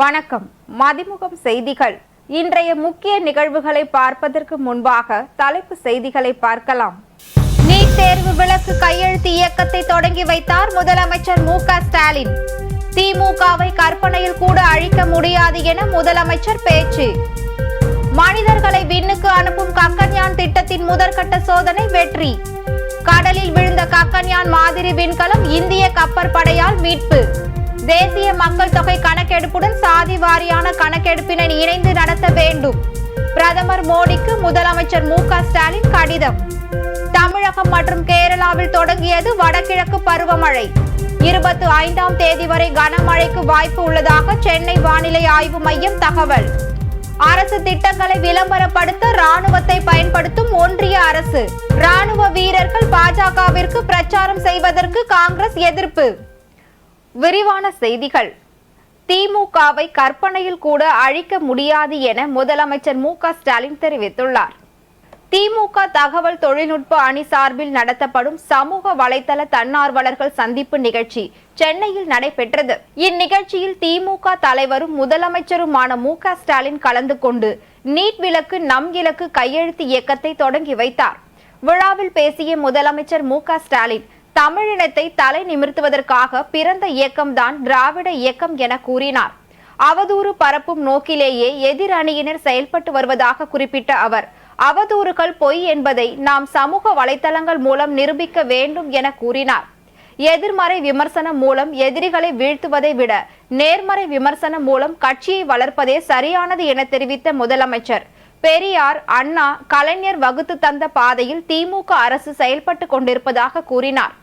வணக்கம். மதிமுகம் செய்திகள். இன்றைய முக்கிய நிகழ்வுகளை பார்ப்பதற்கு முன்பாக தலைப்பு செய்திகளை பார்க்கலாம். நீட் தேர்வு விளக்கு கையெழுத்து இயக்கத்தை தொடங்கி வைத்தார் முதலமைச்சர் மு க ஸ்டாலின். திமுகவை கற்பனையில் கூட அழிக்க முடியாது என முதலமைச்சர் பேச்சு. மனிதர்களை விண்ணுக்கு அனுப்பும் கக்கன்யான் திட்டத்தின் முதற்கட்ட சோதனை வெற்றி. கடலில் விழுந்த கக்கன்யான் மாதிரி விண்கலம் இந்திய கப்பற்படையால் மீட்பு. தேசிய மக்கள் தொகை கணக்கெடுப்புடன் சாதி வாரியான கணக்கெடுப்பினை இணைந்து நடத்த வேண்டும். பிரதமர் மோடிக்கு முதலமைச்சர் மு க ஸ்டாலின் கடிதம். தமிழகம் மற்றும் கேரளாவில் தொடங்கியது வடகிழக்கு பருவமழை. இருபத்தி ஐந்தாம் தேதி வரை கனமழைக்கு வாய்ப்பு உள்ளதாக சென்னை வானிலை ஆய்வு மையம் தகவல். அரசு திட்டங்களை விளம்பரப்படுத்த ராணுவத்தை பயன்படுத்தும் ஒன்றிய அரசு. ராணுவ வீரர்கள் பாஜகவிற்கு பிரச்சாரம் செய்வதற்கு காங்கிரஸ் எதிர்ப்பு. விரிவான செய்திகள். திமுகவை கற்பனையில் கூட அழிக்க முடியாது என முதலமைச்சர் மு க ஸ்டாலின் தெரிவித்துள்ளார். திமுக தகவல் தொழில்நுட்ப அணி சார்பில் நடத்தப்படும் சமூக வலைதள தன்னார்வலர்கள் சந்திப்பு நிகழ்ச்சி சென்னையில் நடைபெற்றது. இந்நிகழ்ச்சியில் திமுக தலைவரும் முதலமைச்சருமான மு க ஸ்டாலின் கலந்து கொண்டு நீட் விலக்கு நம் இலக்கு கையெழுத்து இயக்கத்தை தொடங்கி வைத்தார். விழாவில் பேசிய முதலமைச்சர் மு க ஸ்டாலின் தமிழினத்தை தலை நிமிர்த்துவதற்காக பிறந்த இயக்கம்தான் திராவிட இயக்கம் என கூறினார். அவதூறு பரப்பும் நோக்கிலேயே எதிர் அணியினர் செயல்பட்டு வருவதாக குறிப்பிட்ட அவர் அவதூறுகள் பொய் என்பதை நாம் சமூக வலைதளங்கள் மூலம் நிரூபிக்க வேண்டும் என கூறினார். எதிர்மறை விமர்சனம் மூலம் எதிரிகளை வீழ்த்துவதை விட நேர்மறை விமர்சனம் மூலம் கட்சியை வளர்ப்பதே சரியானது என தெரிவித்த முதலமைச்சர். பெரியார் அண்ணா கலைஞர் வகுத்து தந்த பாதையில் திமுக அரசு செயல்பட்டு கொண்டிருப்பதாக கூறினார்.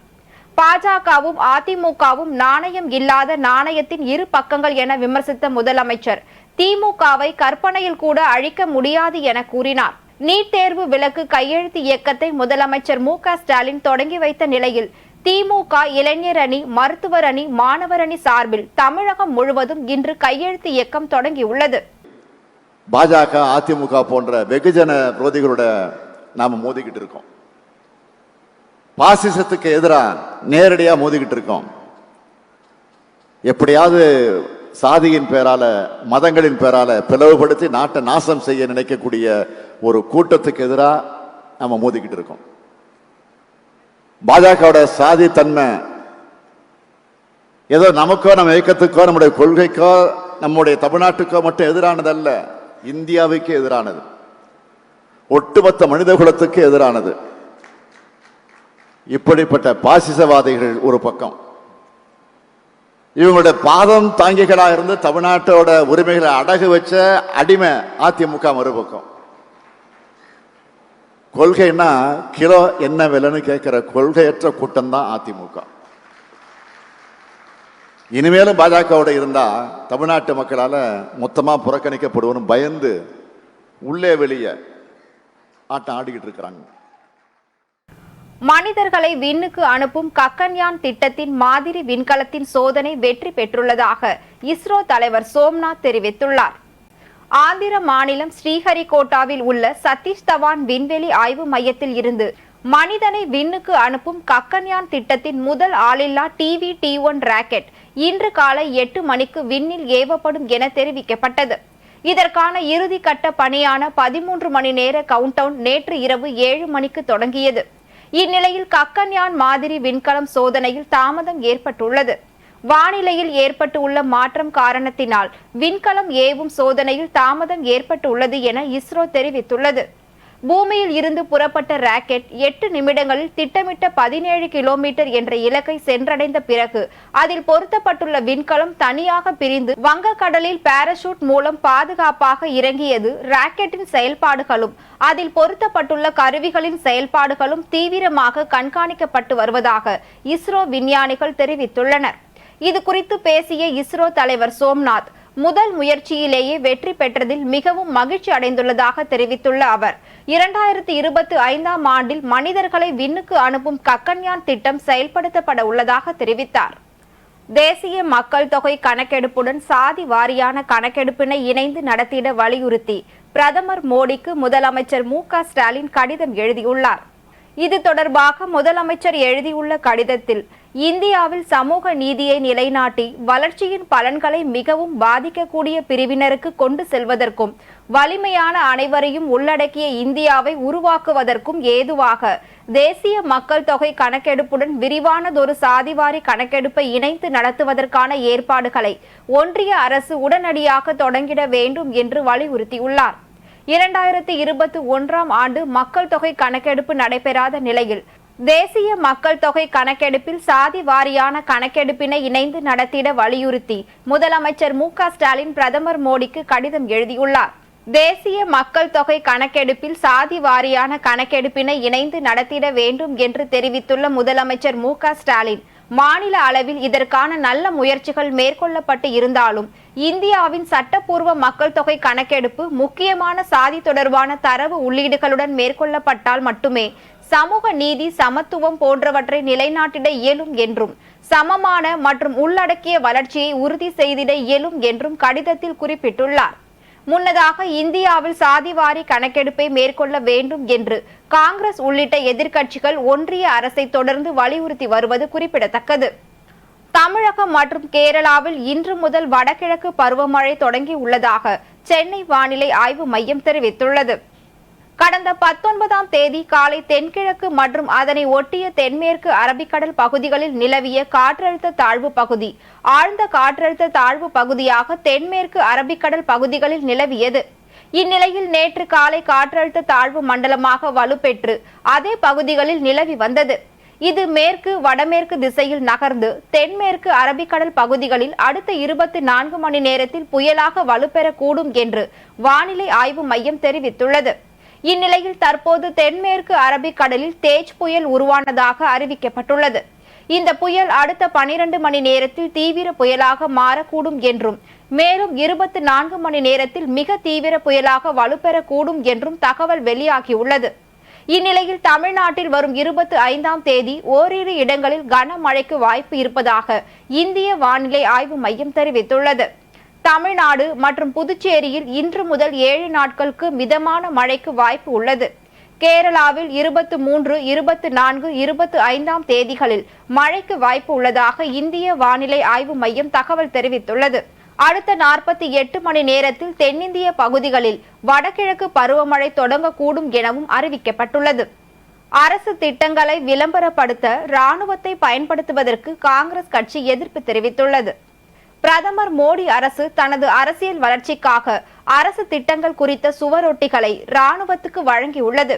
பாஜகவும் அதிமுகவும் நாணயம் இல்லாத நாணயத்தின் இரு பக்கங்கள் என விமர்சித்த முதலமைச்சர். திமுகவை கற்பனையில் கூட அழிக்க முடியாது என கூறினார். நீட் தேர்வு விலக்கு கையெழுத்து இயக்கத்தை முதலமைச்சர் மு ஸ்டாலின் தொடங்கி வைத்த நிலையில் திமுக இளைஞர் அணி மருத்துவர் அணி மாணவர் அணி சார்பில் தமிழகம் முழுவதும் இன்று கையெழுத்து இயக்கம் தொடங்கியுள்ளது. பாஜக அதிமுக போன்ற வெகுஜன விரோதிகளோட நாம மோதிக்கிட்டு இருக்கோம். பாசிசத்துக்கு எதிராக நேரடியா மோதிக்கிட்டு இருக்கோம். எப்படியாவது சாதியின் பேரால மதங்களின் பேரால பிளவுபடுத்தி நாட்டை நாசம் செய்ய நினைக்கக்கூடிய ஒரு கூட்டத்துக்கு எதிராக நம்ம மோதிக்கிட்டு இருக்கோம். பாஜகவோட சாதி தன்மை ஏதோ நமக்கோ நம்ம இயக்கத்துக்கோ நம்முடைய கொள்கைக்கோ நம்முடைய தமிழ்நாட்டுக்கோ மட்டும் எதிரானதல்ல. இந்தியாவுக்கு எதிரானது. ஒட்டுமொத்த மனித குலத்துக்கு எதிரானது. இப்படிப்பட்ட பாசிசவாதிகள் ஒரு பக்கம். இவங்களோட பாதம் தாங்கிகளாக இருந்து தமிழ்நாட்டோட உரிமைகளை அடகு வச்ச அடிமை அதிமுக மறுபக்கம். கொள்கைன்னா கிலோ என்ன விலைன்னு கேட்கிற கொள்கையற்ற கூட்டம் தான் அதிமுக. இனிமேலும் பாஜகவோட இருந்தா தமிழ்நாட்டு மக்களால மொத்தமா புறக்கணிக்கப்படுவோம் பயந்து உள்ளே வெளியே ஆட்டம் ஆடிக்கிட்டு இருக்கிறாங்க. மனிதர்களை விண்ணுக்கு அனுப்பும் கக்கன்யான் திட்டத்தின் மாதிரி விண்கலத்தின் சோதனை வெற்றி பெற்றுள்ளதாக இஸ்ரோ தலைவர் சோம்நாத் தெரிவித்துள்ளார். ஆந்திர மாநிலம் ஸ்ரீஹரிகோட்டாவில் உள்ள சதீஷ் தவான் விண்வெளி ஆய்வு மையத்தில் இருந்து மனிதனை விண்ணுக்கு அனுப்பும் கக்கன்யான் திட்டத்தின் முதல் ஆளில்லா டிவி டி ஒன் ராக்கெட் இன்று காலை எட்டு மணிக்கு விண்ணில் ஏவப்படும் என தெரிவிக்கப்பட்டது. இதற்கான இறுதி கட்ட பணியான பதிமூன்று மணி நேர கவுண்டவுன் நேற்று இரவு ஏழு மணிக்கு தொடங்கியது. இந்நிலையில் கக்கன்யான் மாதிரி விண்கலம் சோதனையில் தாமதம் ஏற்பட்டுள்ளது. வானிலையில் ஏற்பட்டு உள்ள மாற்றம் காரணத்தினால் விண்கலம் ஏவும் சோதனையில் தாமதம் ஏற்பட்டுள்ளது என இஸ்ரோ தெரிவித்துள்ளது. பூமியில் இருந்து புறப்பட்ட ராக்கெட் எட்டு நிமிடங்களில் திட்டமிட்ட பதினேழு கிலோமீட்டர் என்ற இலக்கை சென்றடைந்த பிறகு அதில் பொருத்தப்பட்டுள்ள விண்கலம் தனியாக பிரிந்து வங்கக்கடலில் பாராசூட் மூலம் பாதுகாப்பாக இறங்கியது ராக்கெட்டின் செயல்பாடுகளும் அதில் பொருத்தப்பட்டுள்ள கருவிகளின் செயல்பாடுகளும் தீவிரமாக கண்காணிக்கப்பட்டு வருவதாக இஸ்ரோ விஞ்ஞானிகள் தெரிவித்துள்ளனர். இது குறித்து பேசிய இஸ்ரோ தலைவர் சோம்நாத் முதல் முயற்சியிலேயே வெற்றி பெற்றதில் மிகவும் மகிழ்ச்சி அடைந்துள்ளதாக தெரிவித்துள்ள அவர் இரண்டாயிரத்தி இருபத்தி ஐந்தாம் ஆண்டில் மனிதர்களை விண்ணுக்கு அனுப்பும் கக்கன்யான் திட்டம் செயல்படுத்தப்பட உள்ளதாக தெரிவித்தார். தேசிய மக்கள் தொகை கணக்கெடுப்புடன் சாதி வாரியான கணக்கெடுப்பினை இணைந்து நடத்திட வலியுறுத்தி பிரதமர் மோடிக்கு முதலமைச்சர் மு க ஸ்டாலின் கடிதம் எழுதியுள்ளார். இது தொடர்பாக முதலமைச்சர் எழுதியுள்ள கடிதத்தில் இந்தியாவில் சமூக நீதியை நிலைநாட்டி வளர்ச்சியின் பலன்களை மிகவும் பாதிக்கக்கூடிய பிரிவினருக்கு கொண்டு செல்வதற்கும் வலிமையான அனைவரையும் உள்ளடக்கிய இந்தியாவை உருவாக்குவதற்கும் ஏதுவாக தேசிய மக்கள் தொகை கணக்கெடுப்புடன் விரிவானதொரு சாதிவாரி கணக்கெடுப்பை இணைத்து நடத்துவதற்கான ஏற்பாடுகளை ஒன்றிய அரசு உடனடியாக தொடங்கிட வேண்டும் என்று வலியுறுத்தியுள்ளார். இரண்டாயிரத்தி இருபத்தி ஒன்றாம் ஆண்டு மக்கள் தொகை கணக்கெடுப்பு நடைபெறாத நிலையில் தேசிய மக்கள் தொகை கணக்கெடுப்பில் சாதி வாரியான கணக்கெடுப்பினை இணைந்து நடத்திட வலியுறுத்தி முதலமைச்சர் மு ஸ்டாலின் பிரதமர் மோடிக்கு கடிதம் எழுதியுள்ளார். தேசிய மக்கள் தொகை கணக்கெடுப்பில் சாதி வாரியான கணக்கெடுப்பினை இணைந்து நடத்திட வேண்டும் என்று தெரிவித்துள்ள முதலமைச்சர் மு ஸ்டாலின் மாநில அளவில் இதற்கான நல்ல முயற்சிகள் மேற்கொள்ளப்பட்டு இருந்தாலும் இந்தியாவின் சட்டப்பூர்வ மக்கள் தொகை கணக்கெடுப்பு முக்கியமான சாதி தொடர்பான தரவு உள்ளீடுகளுடன் மேற்கொள்ளப்பட்டால் மட்டுமே சமூக நீதி சமத்துவம் போன்றவற்றை நிலைநாட்டிட இயலும் என்றும் சமமான மற்றும் உள்ளடக்கிய வளர்ச்சியை உறுதி செய்திட இயலும் என்றும் கடிதத்தில் குறிப்பிட்டுள்ளார். முன்னதாக இந்தியாவில் சாதிவாரி கணக்கெடுப்பை மேற்கொள்ள வேண்டும் என்று காங்கிரஸ் உள்ளிட்ட எதிர்க்கட்சிகள் ஒன்றிய அரசை தொடர்ந்து வலியுறுத்தி வருவது குறிப்பிடத்தக்கது. தமிழகம் மற்றும் கேரளாவில் இன்று முதல் வடகிழக்கு பருவமழை தொடங்கி உள்ளதாக சென்னை வானிலை ஆய்வு மையம் தெரிவித்துள்ளது. கடந்த பத்தொன்பதாம் தேதி காலை தென்கிழக்கு மற்றும் அதனை ஒட்டிய தென்மேற்கு அரபிக்கடல் பகுதிகளில் நிலவிய காற்றழுத்த தாழ்வு பகுதி ஆழ்ந்த காற்றழுத்த தாழ்வு பகுதியாக தென்மேற்கு அரபிக்கடல் பகுதிகளில் நிலவியது. இந்நிலையில் நேற்று காலை காற்றழுத்த தாழ்வு மண்டலமாக வலுப்பெற்று அதே பகுதிகளில் நிலவி வந்தது. இது மேற்கு வடமேற்கு திசையில் நகர்ந்து தென்மேற்கு அரபிக்கடல் பகுதிகளில் அடுத்த இருபத்தி நான்கு மணி நேரத்தில் புயலாக வலுப்பெறக்கூடும் என்று வானிலை ஆய்வு மையம் தெரிவித்துள்ளது. இந்நிலையில் தற்போது தென்மேற்கு அரபிக்கடலில் தேஜ் புயல் உருவானதாக அறிவிக்கப்பட்டுள்ளது. இந்த புயல் அடுத்த பனிரெண்டு மணி நேரத்தில் தீவிர புயலாக மாறக்கூடும் என்றும் மேலும் இருபத்தி நான்கு மணி நேரத்தில் மிக தீவிர புயலாக வலுப்பெறக்கூடும் என்றும் தகவல் வெளியாகியுள்ளது. இந்நிலையில் தமிழ்நாட்டில் வரும் இருபத்தி ஐந்தாம் தேதி ஓரிரு இடங்களில் கனமழைக்கு வாய்ப்பு இருப்பதாக இந்திய வானிலை ஆய்வு மையம் தெரிவித்துள்ளது. தமிழ்நாடு மற்றும் புதுச்சேரியில் இன்று முதல் ஏழு நாட்களுக்கு மிதமான மழைக்கு வாய்ப்பு உள்ளது. கேரளாவில் இருபத்தி மூன்று இருபத்தி நான்கு இருபத்தி ஐந்தாம் தேதிகளில் மழைக்கு வாய்ப்பு உள்ளதாக இந்திய வானிலை ஆய்வு மையம் தகவல் தெரிவித்துள்ளது. அடுத்த நாற்பத்தி எட்டு மணி நேரத்தில் தென்னிந்திய பகுதிகளில் வடகிழக்கு பருவமழை தொடங்கக்கூடும் எனவும் அறிவிக்கப்பட்டுள்ளது. அரசு திட்டங்களை விளம்பரப்படுத்த ராணுவத்தை பயன்படுத்துவதற்கு காங்கிரஸ் கட்சி எதிர்ப்பு தெரிவித்துள்ளது. பிரதமர் மோடி அரசு தனது அரசியல் வளர்ச்சிக்காக அரசு திட்டங்கள் குறித்த சுவரொட்டிகளை ராணுவத்துக்கு வழங்கியுள்ளது.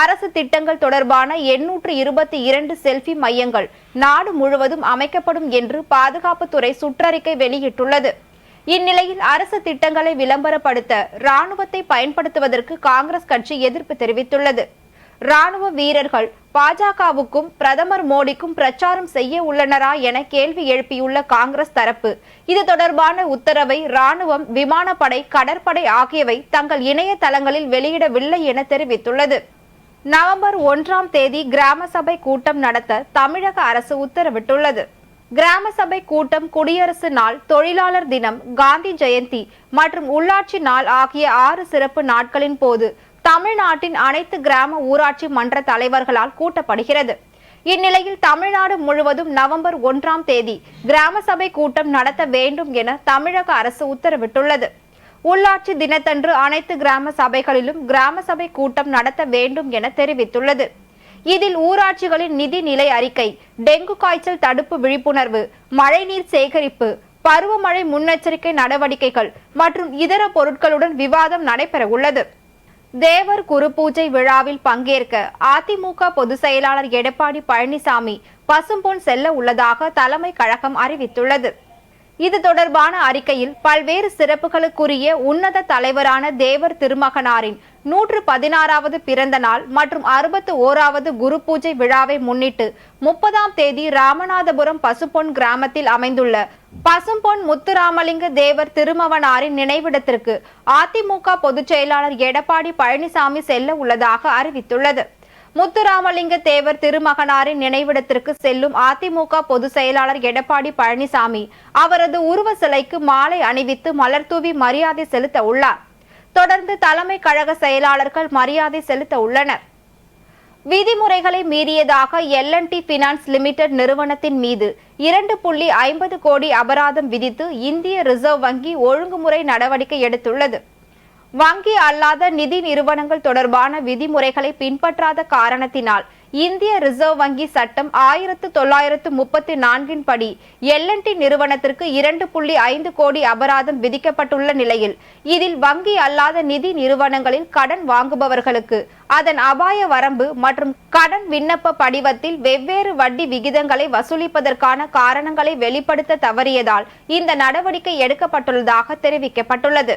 அரசு திட்டங்கள் தொடர்பான எண்ணூற்று இருபத்தி இரண்டு செல்ஃபி மையங்கள் நாடு முழுவதும் அமைக்கப்படும் என்று பாதுகாப்புத்துறை சுற்றறிக்கை வெளியிட்டுள்ளது. இந்நிலையில் அரசு திட்டங்களை விளம்பரப்படுத்த ராணுவத்தை பயன்படுத்துவதற்கு காங்கிரஸ் கட்சி எதிர்ப்பு தெரிவித்துள்ளது. ராணுவ வீரர்கள் பாஜகவுக்கும் பிரதமர் மோடிக்கும் பிரச்சாரம் செய்ய உள்ளனரா என கேள்வி எழுப்பியுள்ள காங்கிரஸ் தரப்பு. இது தொடர்பான உத்தரவை ராணுவம் விமானப்படை கடற்படை ஆகியவை தங்கள் இணையதளங்களில் வெளியிடவில்லை என தெரிவித்துள்ளது. நவம்பர் ஒன்றாம் தேதி கிராம சபை கூட்டம் நடத்த தமிழக அரசு உத்தரவிட்டுள்ளது. கிராம சபை கூட்டம் குடியரசு நாள் தொழிலாளர் தினம் காந்தி ஜெயந்தி மற்றும் உள்ளாட்சி நாள் ஆகிய ஆறு சிறப்பு நாட்களின் போது தமிழ்நாட்டின் அனைத்து கிராம ஊராட்சி மன்ற தலைவர்களால் கூட்டப்படுகிறது. இந்நிலையில் தமிழ்நாடு முழுவதும் நவம்பர் ஒன்றாம் தேதி கிராம சபை கூட்டம் நடத்த வேண்டும் என தமிழக அரசு உத்தரவிட்டுள்ளது. உள்ளாட்சி தினத்தன்று அனைத்து கிராம சபைகளிலும் கிராம சபை கூட்டம் நடத்த வேண்டும் என தெரிவித்துள்ளது. இதில் ஊராட்சிகளின் நிதி நிலை அறிக்கை டெங்கு காய்ச்சல் தடுப்பு விழிப்புணர்வு மழைநீர் சேகரிப்பு பருவமழை முன்னெச்சரிக்கை நடவடிக்கைகள் மற்றும் இதர பொருட்களுடன் விவாதம் நடைபெற உள்ளது தேவர் குரு பூஜை விழாவில் பங்கேற்க அதிமுக பொதுச் செயலாளர் எடப்பாடி பழனிசாமி பசும்பொன் செல்ல உள்ளதாக தலைமை கழகம் அறிவித்துள்ளது. இது தொடர்பான அறிக்கையில் பல்வேறு சிறப்புகளுக்குரிய உன்னத தலைவரான தேவர் திருமகனாரின் நூற்று பதினாறாவது பிறந்த நாள் மற்றும் அறுபத்து ஓராவது குரு பூஜை விழாவை முன்னிட்டு முப்பதாம் தேதி ராமநாதபுரம் பசும்பொன் கிராமத்தில் அமைந்துள்ள பசும்பொன் முத்துராமலிங்க தேவர் திருமவனாரின் நினைவிடத்திற்கு அதிமுக பொதுச் செயலாளர் எடப்பாடி பழனிசாமி செல்ல உள்ளதாக அறிவித்துள்ளது. முத்துராமலிங்க தேவர் திருமகனாரின் நினைவிடத்திற்கு செல்லும் அதிமுக பொதுச் செயலாளர் எடப்பாடி பழனிசாமி அவரது உருவ சிலைக்கு மாலை அணிவித்து மலர்தூவி மரியாதை செலுத்த உள்ளார். தொடர்ந்து தலைமை கழக செயலாளர்கள் மரியாதை செலுத்த உள்ளனர். விதிமுறைகளை மீறியதாக எல்என்டி பினான்ஸ் லிமிடெட் நிறுவனத்தின் மீது இரண்டு புள்ளி ஐம்பது கோடி அபராதம் விதித்து இந்திய ரிசர்வ் வங்கி ஒழுங்குமுறை நடவடிக்கை எடுத்துள்ளது. வங்கி அல்லாத நிதி நிறுவனங்கள் தொடர்பான விதிமுறைகளை பின்பற்றாத காரணத்தினால் இந்திய ரிசர்வ் வங்கி சட்டம் ஆயிரத்து தொள்ளாயிரத்து முப்பத்தி நான்கின் படி எல்என்டி நிறுவனத்திற்கு இரண்டு புள்ளி ஐந்து கோடி அபராதம் விதிக்கப்பட்டுள்ள நிலையில் இதில் வங்கி அல்லாத நிதி நிறுவனங்களில் கடன் வாங்குபவர்களுக்கு அதன் அபாய வரம்பு மற்றும் கடன் விண்ணப்ப படிவத்தில் வெவ்வேறு வட்டி விகிதங்களை வசூலிப்பதற்கான காரணங்களை வெளிப்படுத்த தவறியதால் இந்த நடவடிக்கை எடுக்கப்பட்டுள்ளதாக தெரிவிக்கப்பட்டுள்ளது.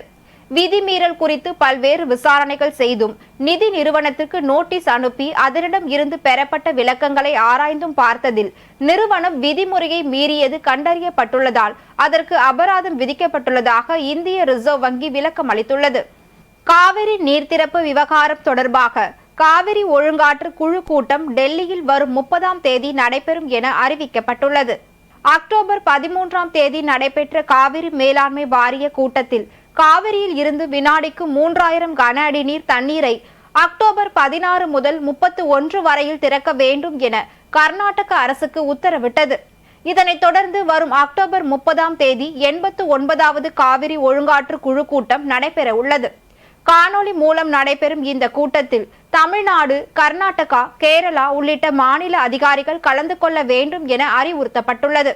விதிமீறல் குறித்து பல்வேறு விசாரணைகள் செய்தும் நிதி நிறுவனத்திற்கு நோட்டீஸ் அனுப்பி அதனிடம் இருந்து பெறப்பட்ட விளக்கங்களை ஆராய்ந்தும் பார்த்ததில் நிறுவனம் விதிமுறையை மீறியது கண்டறியப்பட்டுள்ளதால் அதற்கு அபராதம் விதிக்கப்பட்டுள்ளதாக இந்திய ரிசர்வ் வங்கி விளக்கம் அளித்துள்ளது. காவிரி நீர்த்திறப்பு விவகாரம் தொடர்பாக காவிரி ஒழுங்காற்று குழு கூட்டம் டெல்லியில் வரும் முப்பதாம் தேதி நடைபெறும் என அறிவிக்கப்பட்டுள்ளது. அக்டோபர் பதிமூன்றாம் தேதி நடைபெற்ற காவிரி மேலாண்மை வாரிய கூட்டத்தில் காவிரியில் இருந்து வினாடிக்கு மூன்றாயிரம் கன அடி நீர் தண்ணீரை அக்டோபர் பதினாறு முதல் முப்பத்து ஒன்று வரையில் திறக்க வேண்டும் என கர்நாடக அரசுக்கு உத்தரவிட்டது. இதனைத் தொடர்ந்து வரும் அக்டோபர் முப்பதாம் தேதி எண்பத்து ஒன்பதாவது காவிரி ஒழுங்காற்று குழு கூட்டம் நடைபெற உள்ளது. காணொளி மூலம் நடைபெறும் இந்த கூட்டத்தில் தமிழ்நாடு கர்நாடகா கேரளா உள்ளிட்ட மாநில அதிகாரிகள் கலந்து கொள்ள வேண்டும் என அறிவுறுத்தப்பட்டுள்ளது.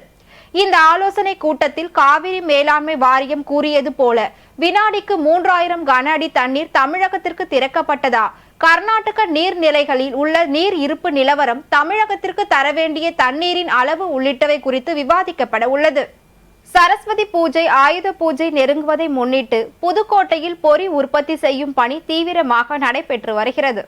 இந்த ஆலோசனை கூட்டத்தில் காவிரி மேலாண்மை வாரியம் கூறியது போல வினாடிக்கு மூன்றாயிரம் கன அடி தண்ணீர் தமிழகத்திற்கு திறக்கப்பட்டதா? கர்நாடக நீர்நிலைகளில் உள்ள நீர் இருப்பு நிலவரம் தமிழகத்திற்கு தர வேண்டிய தண்ணீரின் அளவு உள்ளிட்டவை குறித்து விவாதிக்கப்பட உள்ளது. சரஸ்வதி பூஜை ஆயுத பூஜை நெருங்குவதை முன்னிட்டு புதுக்கோட்டையில் பொறி உற்பத்தி செய்யும் பணி தீவிரமாக நடைபெற்று வருகிறது.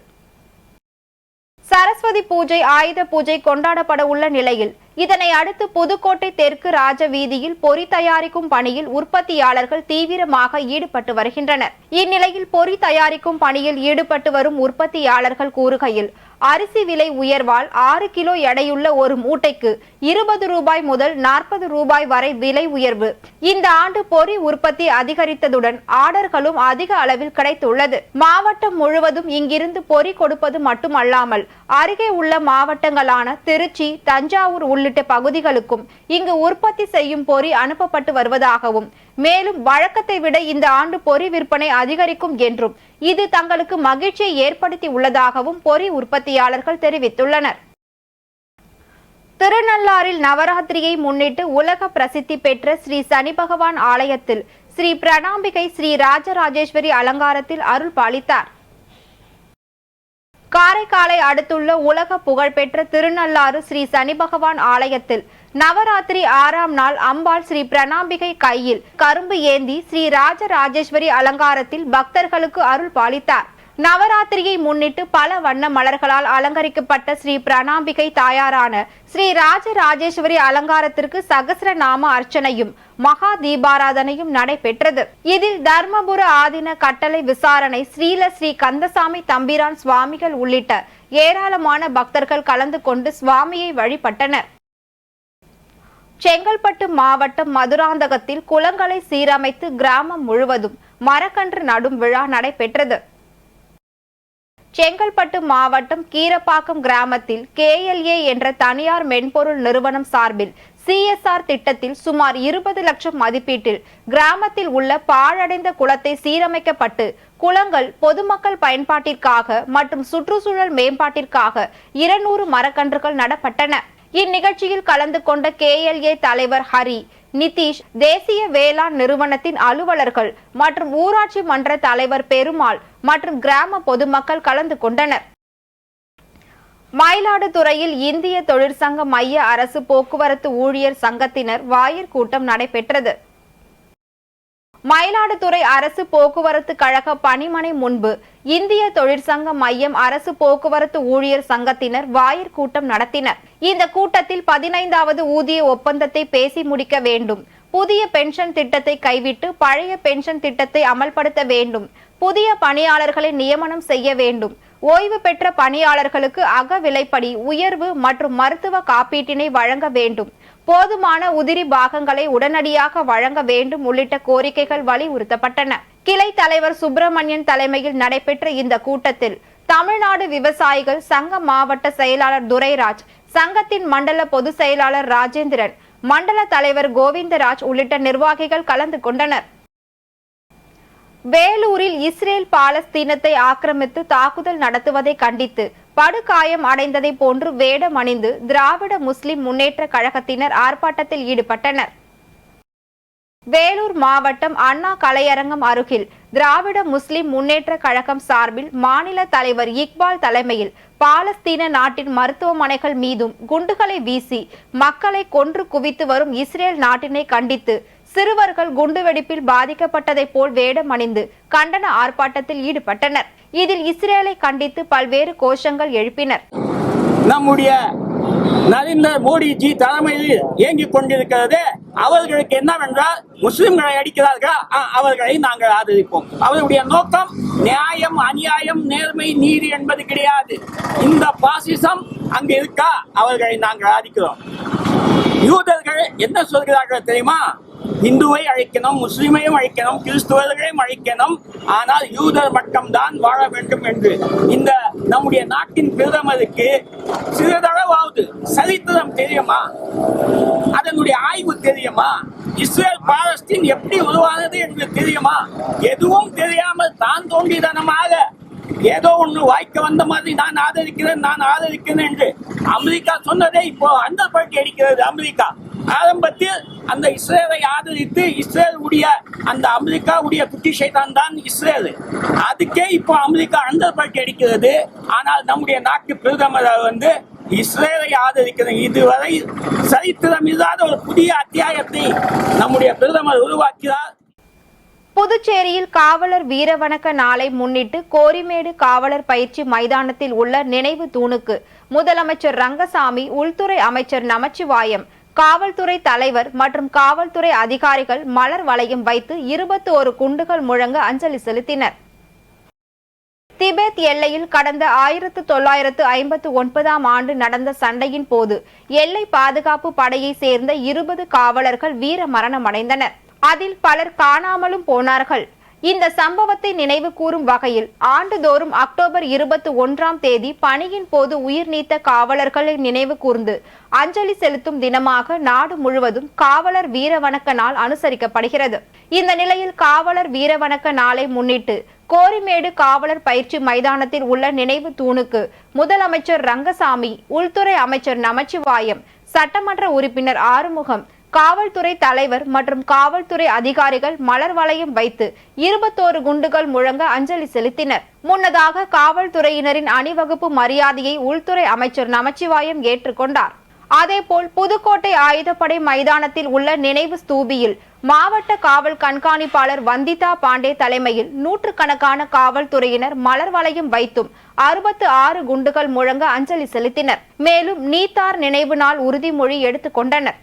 சரஸ்வதி பூஜை ஆயுத பூஜை கொண்டாடப்பட உள்ள நிலையில் இதனை அடுத்து புதுக்கோட்டை தெற்கு ராஜ வீதியில் பொறி தயாரிக்கும் பணியில் உற்பத்தியாளர்கள் தீவிரமாக ஈடுபட்டு வருகின்றனர். இந்நிலையில் பொறி தயாரிக்கும் பணியில் ஈடுபட்டு வரும் உற்பத்தியாளர்கள் கூறுகையில் அரிசி விலை உயர்வால் ஆறு கிலோ எடையுள்ள ஒரு மூட்டைக்கு இருபது ரூபாய் முதல் நாற்பது ரூபாய் வரை விலை உயர்வு. இந்த ஆண்டு பொறி உற்பத்தி அதிகரித்ததுடன் ஆர்டர்களும் அதிக அளவில் கிடைத்துள்ளது. மாவட்டம் முழுவதும் இங்கிருந்து பொறி கொடுப்பது மட்டுமல்லாமல் அருகே உள்ள மாவட்டங்களான திருச்சி தஞ்சாவூர் உள்ளிட்ட பகுதிகளுக்கும் இங்கு உற்பத்தி செய்யும் பொறி அனுப்பப்பட்டு வருவதாகவும் மேலும் வழக்கத்தை விட இந்த ஆண்டு பொறி விற்பனை அதிகரிக்கும் என்றும் இது தங்களுக்கு மகிழ்ச்சியை ஏற்படுத்தி உள்ளதாகவும் பொறி உற்பத்தி உற்பத்தியாளர்கள் தெரிவித்துள்ளனர். திருநள்ளாறில் நவராத்திரியை முன்னிட்டு உலக பிரசித்தி பெற்ற ஸ்ரீ சனி பகவான் ஆலயத்தில் ஸ்ரீ பிரணாம்பிகை ஸ்ரீ ராஜராஜேஸ்வரி அலங்காரத்தில் அருள் பாலித்தார். காரைக்காலை அடுத்துள்ள உலக புகழ்பெற்ற திருநள்ளாறு ஸ்ரீ சனி பகவான் ஆலயத்தில் நவராத்திரி ஆறாம் நாள் அம்பாள் ஸ்ரீ பிரணாம்பிகை கையில் கரும்பு ஏந்தி ஸ்ரீ ராஜராஜேஸ்வரி அலங்காரத்தில் பக்தர்களுக்கு அருள் பாலித்தார். நவராத்திரியை முன்னிட்டு பல வண்ண மலர்களால் அலங்கரிக்கப்பட்ட ஸ்ரீ பிரணாம்பிகை தாயாரான ஸ்ரீ ராஜராஜேஸ்வரி அலங்காரத்திற்கு சகசிர நாம அர்ச்சனையும் மகா தீபாராதனையும் நடைபெற்றது. இதில் தர்மபுர ஆதீன கட்டளை விசாரணை ஸ்ரீல ஸ்ரீ கந்தசாமி தம்பிரான் சுவாமிகள் உள்ளிட்ட ஏராளமான பக்தர்கள் கலந்து கொண்டு சுவாமியை வழிபட்டனர். செங்கல்பட்டு மாவட்டம் மதுராந்தகத்தில் குளங்களை சீரமைத்து கிராமம் முழுவதும் மரக்கன்று நடும் விழா நடைபெற்றது. செங்கல்பட்டு மாவட்டம் கீரப்பாக்கம் கிராமத்தில் கேஎல்ஏ என்ற தனியார் மென்பொருள் நிறுவனம் சார்பில் சிஎஸ்ஆர் திட்டத்தில் சுமார் இருபது லட்சம் மதிப்பீட்டில் கிராமத்தில் உள்ள பாழடைந்த குளத்தை சீரமைக்கப்பட்டு குளங்கள் பொதுமக்கள் பயன்பாட்டிற்காக மற்றும் சுற்றுச்சூழல் மேம்பாட்டிற்காக இருநூறு மரக்கன்றுகள் நடப்பட்டன. இந்நிகழ்ச்சியில் கலந்து கொண்ட கேஎல்ஏ தலைவர் ஹரி நிதிஷ் தேசிய வேளாண் நிறுவனத்தின் அலுவலர்கள் மற்றும் ஊராட்சி மன்ற தலைவர் பெருமாள் மற்றும் கிராம பொதுமக்கள் கலந்து கொண்டனர். மயிலாடுதுறையில் இந்திய தொழிற்சங்க மைய அரசு போக்குவரத்து ஊழியர் சங்கத்தினர் வாயிற் கூட்டம் நடைபெற்றது. மயிலாடுதுறை அரசு போக்குவரத்து கழக பணிமனை முன்பு இந்திய தொழிற்சங்க மையம் அரசு போக்குவரத்து ஊழியர் சங்கத்தினர் வாயிற் கூட்டம் நடத்தினர். இந்த கூட்டத்தில் பதினைந்தாவது ஊதிய ஒப்பந்தத்தை பேசி முடிக்க வேண்டும். புதிய பென்ஷன் திட்டத்தை கைவிட்டு பழைய பென்ஷன் திட்டத்தை அமல்படுத்த வேண்டும். புதிய பணியாளர்களை நியமனம் செய்ய வேண்டும். ஓய்வு பெற்ற பணியாளர்களுக்கு அக விலைப்படி உயர்வு மற்றும் மருத்துவ காப்பீட்டினை வழங்க வேண்டும். போதுமான உதிரி பாகங்களை உடனடியாக வழங்க வேண்டும் உள்ளிட்ட கோரிக்கைகள் வலியுறுத்தப்பட்டன. கிளை தலைவர் சுப்பிரமணியன் தலைமையில் நடைபெற்ற இந்த கூட்டத்தில் தமிழ்நாடு விவசாயிகள் சங்க மாவட்ட செயலாளர் துரைராஜ் சங்கத்தின் மண்டல பொதுச் செயலாளர் ராஜேந்திரன் மண்டல தலைவர் கோவிந்தராஜ் உள்ளிட்ட நிர்வாகிகள் கலந்து கொண்டனர். வேலூரில் இஸ்ரேல் பாலஸ்தீனத்தை ஆக்கிரமித்து தாக்குதல் நடத்துவதை கண்டித்து படுகாயம் அடைந்ததை போன்று வேடம் அணிந்து திராவிட முஸ்லிம் முன்னேற்ற கழகத்தினர் ஆர்ப்பாட்டத்தில் ஈடுபட்டனர். வேலூர் மாவட்டம் அண்ணா கலையரங்கம் அருகில் திராவிட முஸ்லிம் முன்னேற்ற கழகம் சார்பில் மாநில தலைவர் இக்பால் தலைமையில் பாலஸ்தீன நாட்டின் மருத்துவமனைகள் மீதும் குண்டுகளை வீசி மக்களை கொன்று குவித்து வரும் இஸ்ரேல் நாட்டினை கண்டித்து சிறுவர்கள் குண்டுவெடிப்பில் பாதிக்கப்பட்டதைப் போல் வேடம் அணிந்து கண்டன ஆர்ப்பாட்டத்தில் ஈடுபட்டனர். இதில் இஸ்ரேலை கண்டித்து பல்வேறு கோஷங்கள் எழுப்பினர். நம்முடைய நரேந்திர மோடிஜி தலைமையில் இயங்கிக் கொண்டிருக்கிறது. அவர்களுக்கு என்னவென்றால் முஸ்லிம்களை அடிக்கிறார்கள்? அவர்களை நாங்கள் ஆதரிப்போம். அவருடைய நோக்கம் நியாயம் அநியாயம் நேர்மை நீதி என்பது கிடையாது. இந்த பாசிசம் அங்கு இருக்கா? அவர்களை நாங்கள் ஆதிக்கிறோம் யூதர்கள் என்ன சொல்கிறார்கள் தெரியுமா? இந்துவை அழைக்கணும் முஸ்லிமையும் அழைக்கணும் கிறிஸ்துவர்களையும் அழைக்கணும். ஆனால் யூதர் மட்டும்தான் வாழ வேண்டும் என்று. இந்த நம்முடைய நாட்டின் பிரதமருக்கு சிறிதளவாவது சரித்திரம் தெரியுமா? அதனுடைய ஆய்வு தெரியுமா? இஸ்ரேல் பாலஸ்தீன் எப்படி உருவானது என்று தெரியுமா? எதுவும் தெரியாமல் தான் தோண்டிதனமாக ஏதோ ஒண்ணு வாய்க்க வந்த மாதிரி நான் ஆதரிக்கிறேன் நான் ஆதரிக்கிறேன் என்று அமெரிக்கா சொன்னதே இப்போ அந்த பழக்கி அடிக்கிறது அமெரிக்கா. ஆரம்பத்தில் அந்த இஸ்ரேலை ஆதரித்து இஸ்ரேல் உடைய அந்த அமெரிக்கா உடைய குட்டி சைதான் தான் இஸ்ரேல். அதுக்கே இப்போ அமெரிக்கா அந்த பழக்கி அடிக்கிறது ஆனால் நம்முடைய நாட்டு பிரதமர் வந்து இஸ்ரேலை ஆதரிக்கிறது. இதுவரை சரித்திரம் இல்லாத ஒரு புதிய அத்தியாயத்தை நம்முடைய பிரதமர் உருவாக்கிறார் புதுச்சேரியில் காவலர் வீரவணக்க நாளை முன்னிட்டு கோரிமேடு காவலர் பயிற்சி மைதானத்தில் உள்ள நினைவு தூணுக்கு முதலமைச்சர் ரங்கசாமி உள்துறை அமைச்சர் நமச்சிவாயம் காவல்துறை தலைவர் மற்றும் காவல்துறை அதிகாரிகள் மலர் வளையம் வைத்து இருபத்தி ஒரு குண்டுகள் முழங்க அஞ்சலி செலுத்தினர். திபெத் எல்லையில் கடந்த ஆயிரத்து தொள்ளாயிரத்து ஐம்பத்து ஒன்பதாம் ஆண்டு நடந்த சண்டையின் போது எல்லை பாதுகாப்பு படையை சேர்ந்த இருபது காவலர்கள் வீர மரணமடைந்தனர் அதில் பலர் காணாமலும் போனார்கள். இந்த சம்பவத்தை நினைவு கூறும் வகையில் ஆண்டுதோறும் அக்டோபர் இருபத்தி ஒன்றாம் தேதி பணியின் போது உயிர் நீத்த காவலர்களை நினைவு கூர்ந்து அஞ்சலி செலுத்தும் தினமாக நாடு முழுவதும் காவலர் வீர வணக்க நாள் அனுசரிக்கப்படுகிறது. இந்த நிலையில் காவலர் வீர வணக்க நாளை முன்னிட்டு கோரிமேடு காவலர் பயிற்சி மைதானத்தில் உள்ள நினைவு தூணுக்கு முதலமைச்சர் ரங்கசாமி உள்துறை அமைச்சர் நமச்சிவாயம் சட்டமன்ற உறுப்பினர் ஆறுமுகம் காவல்துறை தலைவர் மற்றும் காவல்துறை அதிகாரிகள் மலர் வளையம் வைத்து இருபத்தோரு குண்டுகள் முழங்க அஞ்சலி செலுத்தினர். முன்னதாக காவல்துறையினரின் அணிவகுப்பு மரியாதையை உள்துறை அமைச்சர் நமச்சிவாயம் ஏற்றுக்கொண்டார். அதேபோல் புதுக்கோட்டை ஆயுதப்படை மைதானத்தில் உள்ள நினைவு ஸ்தூபியில் மாவட்ட காவல் கண்காணிப்பாளர் வந்திதா பாண்டே தலைமையில் நூற்றுக்கணக்கான காவல்துறையினர் மலர் வளையம் வைத்தும் அறுபத்து ஆறு குண்டுகள் முழங்க அஞ்சலி செலுத்தினர். மேலும் நீத்தார் நினைவு நாள் உறுதிமொழி எடுத்துக்கொண்டனர்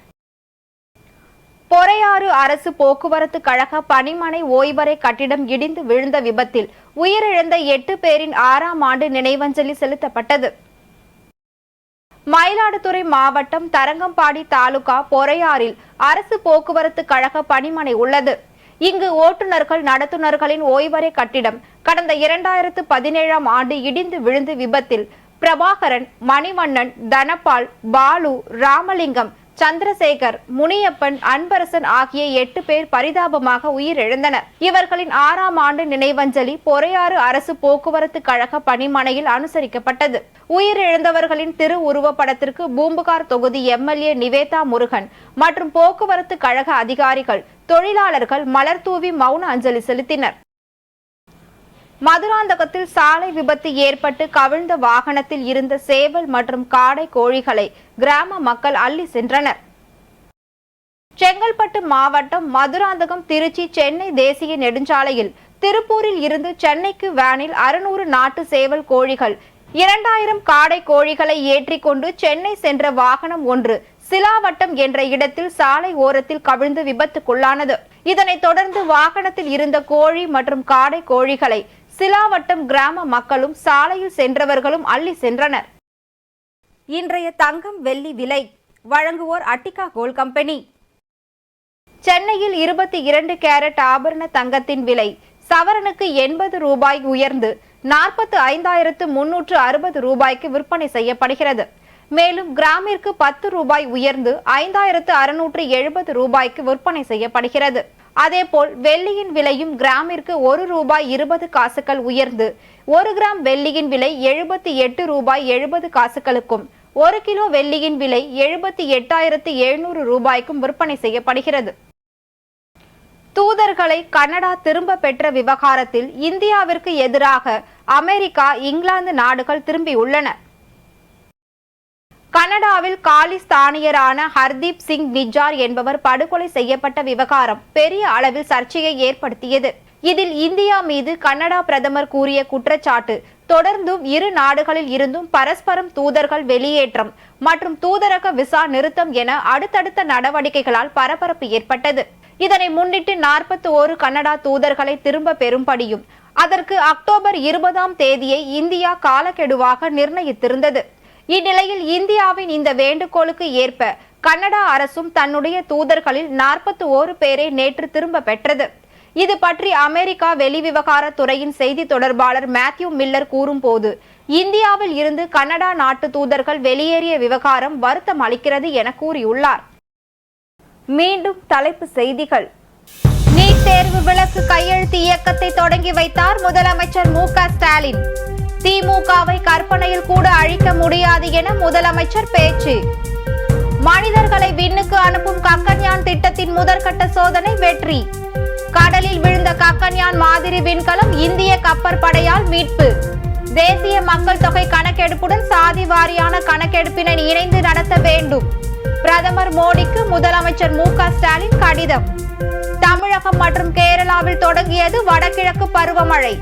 பொறையாறு அரசு போக்குவரத்து கழக பணிமனை ஓய்வறை கட்டிடம் இடிந்து விழுந்த விபத்தில் உயிரிழந்த எட்டு பேரின் ஆறாம் ஆண்டு நினைவஞ்சலி செலுத்தப்பட்டது. மயிலாடுதுறை மாவட்டம் தரங்கம்பாடி தாலுகா பொறையாறில் அரசு போக்குவரத்து கழக பணிமனை உள்ளது. இங்கு ஓட்டுநர்கள் நடத்துனர்களின் ஓய்வறை கட்டிடம் கடந்த இரண்டாயிரத்து பதினேழாம் ஆண்டு இடிந்து விழுந்து விபத்தில் பிரபாகரன் மணிவண்ணன் தனபால் பாலு ராமலிங்கம் சந்திரசேகர் முனியப்பன் அன்பரசன் ஆகிய எட்டு பேர் பரிதாபமாக உயிரிழந்தனர். இவர்களின் ஆறாம் ஆண்டு நினைவஞ்சலி பொறையாறு அரசு போக்குவரத்து கழக பணிமனையில் அனுசரிக்கப்பட்டது. உயிரிழந்தவர்களின் திரு உருவப்படத்திற்கு பூம்புகார் தொகுதி எம்எல்ஏ நிவேதா முருகன் மற்றும் போக்குவரத்து கழக அதிகாரிகள் தொழிலாளர்கள் மலர் தூவி மௌன அஞ்சலி செலுத்தினர். மதுராந்தகத்தில் சாலை விபத்து ஏற்பட்டு கவிழ்ந்த வாகனத்தில் இருந்த சேவல் மற்றும் காடை கோழிகளை கிராம மக்கள் அள்ளி சென்றனர். செங்கல்பட்டு மாவட்டம் மதுராந்தகம் திருச்சி சென்னை தேசிய நெடுஞ்சாலையில் திருப்பூரில் இருந்து சென்னைக்கு வேனில் அறுநூறு நாட்டு சேவல் கோழிகள் இரண்டாயிரம் காடை கோழிகளை ஏற்றிக்கொண்டு சென்னை சென்ற வாகனம் ஒன்று சிலாவட்டம் என்ற இடத்தில் சாலை ஓரத்தில் கவிழ்ந்து விபத்துக்குள்ளானது. இதனைத் தொடர்ந்து வாகனத்தில் இருந்த கோழி மற்றும் காடை கோழிகளை சிலாவட்டம் கிராம மக்களும் சாலையில் சென்றவர்களும் அள்ளி சென்றனர். இன்றைய தங்கம் வெள்ளி விலை வழங்குவோர் அட்டிகா கோல் கம்பெனி. சென்னையில் இருபத்தி இரண்டு கேரட் ஆபரண தங்கத்தின் விலை சவரனுக்கு எண்பது ரூபாய் உயர்ந்து நாற்பத்து ஐந்தாயிரத்து முன்னூற்று அறுபது ரூபாய்க்கு விற்பனை செய்யப்படுகிறது. மேலும் கிராமிற்கு பத்து ரூபாய் உயர்ந்து ஐந்தாயிரத்து அறுநூற்று எழுபது ரூபாய்க்கு விற்பனை செய்யப்படுகிறது. அதேபோல் வெள்ளியின் விலையும் கிராமிற்கு ஒரு ரூபாய் இருபது காசுகள் உயர்ந்து ஒரு கிராம் வெள்ளியின் விலை எழுபத்தி எட்டு ரூபாய் எழுபது காசுகளுக்கும் ஒரு கிலோ வெள்ளியின் விலை எழுபத்தி எட்டாயிரத்து எழுநூறு ரூபாய்க்கும் விற்பனை செய்யப்படுகிறது. தூதர்களை கனடா திரும்ப பெற்ற விவகாரத்தில் இந்தியாவிற்கு எதிராக அமெரிக்கா இங்கிலாந்து நாடுகள் திரும்பியுள்ளன. கனடாவில் காலிஸ்தானியரான ஹர்தீப் சிங் நிஜார் என்பவர் படுகொலை செய்யப்பட்ட விவகாரம் பெரிய அளவில் சர்ச்சையை ஏற்படுத்தியது. இதில் இந்தியா மீது கனடா பிரதமர் கூறிய குற்றச்சாட்டு தொடர்ந்தும் இரு நாடுகளில் இருந்தும் பரஸ்பரம் தூதர்கள் வெளியேற்றம் மற்றும் தூதரக விசா நிறுத்தம் என அடுத்தடுத்த நடவடிக்கைகளால் பரபரப்பு ஏற்பட்டது. இதனை முன்னிட்டு நாற்பத்தி ஓரு கனடா தூதர்களை திரும்ப பெறும்படியும் அதற்கு அக்டோபர் இருபதாம் தேதியை இந்தியா காலக்கெடுவாக நிர்ணயித்திருந்தது. இந்நிலையில் இந்தியாவின் இந்த வேண்டுகோளுக்கு ஏற்ப கனடா அரசும் தன்னுடைய தூதர்களில் நாற்பத்தி ஓரு பேரை நேற்று திரும்ப பெற்றது. இது பற்றி அமெரிக்கா வெளிவிவகார துறையின் செய்தி தொடர்பாளர் மேத்யூ மில்லர் கூறும்போது இந்தியாவில் இருந்து கனடா நாட்டு தூதர்கள் வெளியேறிய விவகாரம் வருத்தம் அளிக்கிறது என கூறியுள்ளார். மீண்டும் தலைப்பு செய்திகள். நீட் தேர்வு விளக்கு கையெழுத்து இயக்கத்தை தொடங்கி வைத்தார் முதலமைச்சர் மு ஸ்டாலின். திமுகவை கற்பனையில் கூட அழிக்க முடியாது என முதலமைச்சர் பேச்சு. மனிதர்களை விண்ணுக்கு அனுப்பும் கக்கன்யான் திட்டத்தின் முதற்கட்ட சோதனை வெற்றி. கடலில் விழுந்த கக்கன்யான் மாதிரி விண்கலம் இந்திய கப்பற்படையால் மீட்பு. தேசிய மக்கள் தொகை கணக்கெடுப்புடன் சாதி வாரியான கணக்கெடுப்பினை இணைந்து நடத்த வேண்டும். பிரதமர் மோடிக்கு முதலமைச்சர் மு ஸ்டாலின் கடிதம். தமிழகம் மற்றும் கேரளாவில் தொடங்கியது வடகிழக்கு பருவமழை.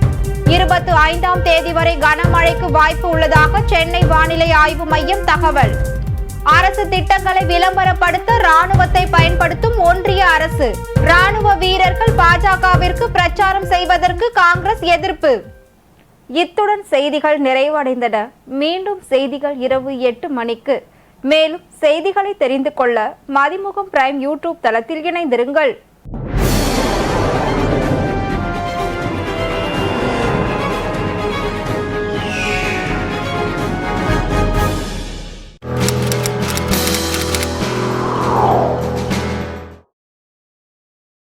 இருபத்தி ஐந்தாம் தேதி வரை கனமழைக்கு வாய்ப்பு உள்ளதாக சென்னை வானிலை ஆய்வு மையம் தகவல். அரசு திட்டங்களை விளம்பரப்படுத்த ராணுவத்தை பயன்படுத்தும் ஒன்றிய அரசு. ராணுவ வீரர்கள் பாஜகவிற்கு பிரச்சாரம் செய்வதற்கு காங்கிரஸ் எதிர்ப்பு. இத்துடன் செய்திகள் நிறைவடைந்தன. மீண்டும் செய்திகள் இரவு எட்டு மணிக்கு. மேலும் செய்திகளை தெரிந்து கொள்ள மதிமுகம் பிரைம் யூடியூப் தளத்தில் இணைந்திருங்கள்.